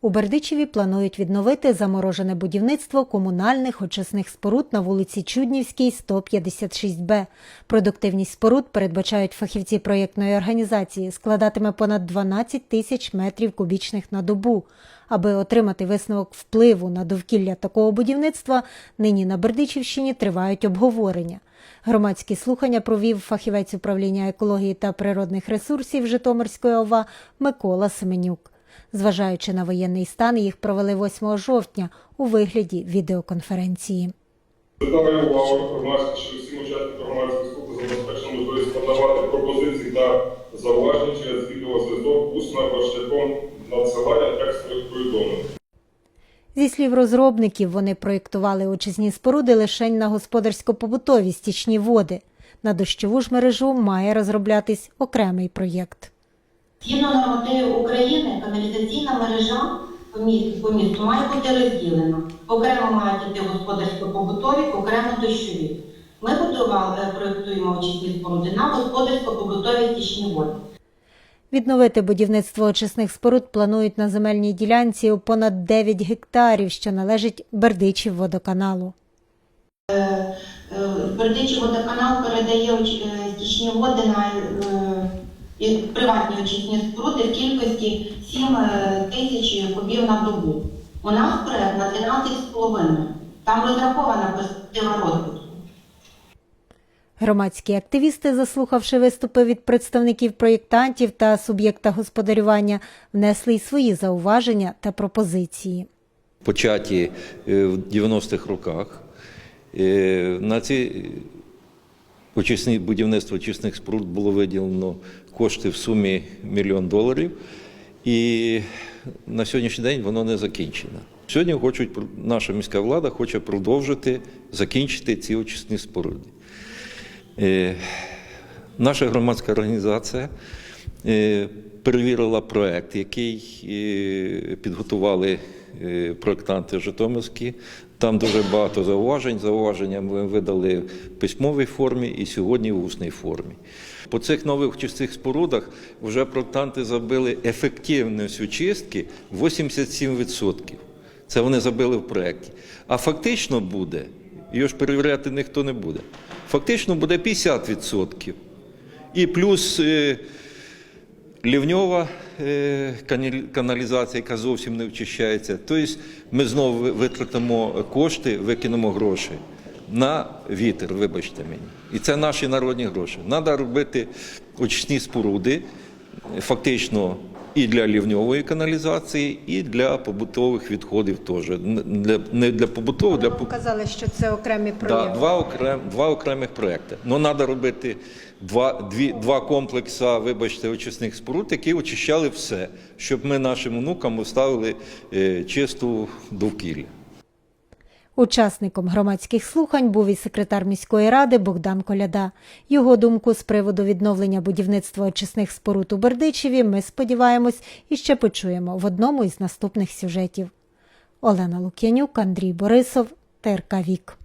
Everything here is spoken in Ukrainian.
У Бердичеві планують відновити заморожене будівництво комунальних очисних споруд на вулиці Чуднівській, 156Б. Продуктивність споруд передбачають фахівці проєктної організації складатиме понад 12 тисяч метрів кубічних на добу. Аби отримати висновок впливу на довкілля такого будівництва, нині на Бердичівщині тривають обговорення. Громадські слухання провів фахівець управління екології та природних ресурсів Житомирської ОВА Микола Семенюк. Зважаючи на воєнний стан, їх провели 8 жовтня у вигляді відеоконференції. Звертаю увагу що всім учасникам громадських слухань забезпечено можливість подавати пропозиції та зауваження через відеозв'язок усно або шляхом надсилання текстових повідомлень. Зі слів розробників, вони проєктували очисні споруди лише на господарсько-побутові стічні води. На дощову ж мережу має розроблятись окремий проєкт. Згідно нормативів України, каналізаційна мережа по місту, по місту має бути розділена. Окремо мають йти господарсько-побутові, окремо дощові. Ми будували, е, проєктуємо очисні споруди на господарсько-побутові стічні води. Відновити будівництво очисних споруд планують на земельній ділянці у понад 9 гектарів, що належить Бердичів водоканалу. Е, Бердичий водоканал передає е, стічні води на е, і приватні очисні споруди в кількості 7 е, тисяч кубів на добу. У нас проект на 12,5. Там розрахована перспектива розвитку. Громадські активісти, заслухавши виступи від представників проєктантів та суб'єкта господарювання, внесли й свої зауваження та пропозиції. початі е, в 90-х роках. Е, На ці очисні будівництво очисних споруд було виділено кошти в сумі мільйон доларів, і на сьогоднішній день воно не закінчено. Сьогодні хочуть наша міська влада хоче продовжити закінчити ці очисні споруди. Е, Наша громадська організація е, перевірила проект, який е, підготували проектанти Житомирські. Там дуже багато зауважень. Зауваження ми видали в письмовій формі і сьогодні в усній формі. По цих нових чистих спорудах вже проектанти забили ефективність очистки 87%. Це вони забили в проєкті. А фактично буде, його ж перевіряти ніхто не буде. Фактично буде 50%. І плюс е, лівньова е, каналізація, яка зовсім не очищається. Тобто ми знову витратимо кошти, викинемо гроші на вітер, вибачте мені. І це наші народні гроші. Треба робити очисні споруди, фактично. І для лівньової каналізації, і для побутових відходів теж. Не для, не для побутових, для Ви Казали, що це окремі Да, два, окрем, два окремих проекти. Ну, треба робити два, дві, два комплекси, вибачте, очисних споруд, які очищали все, щоб ми нашим внукам оставили е, чисту довкілля. Учасником громадських слухань був і секретар міської ради Богдан Коляда. Його думку з приводу відновлення будівництва очисних споруд у Бердичеві ми сподіваємось і ще почуємо в одному із наступних сюжетів. Олена Лук'янюк, Андрій Борисов, ТРК Вік.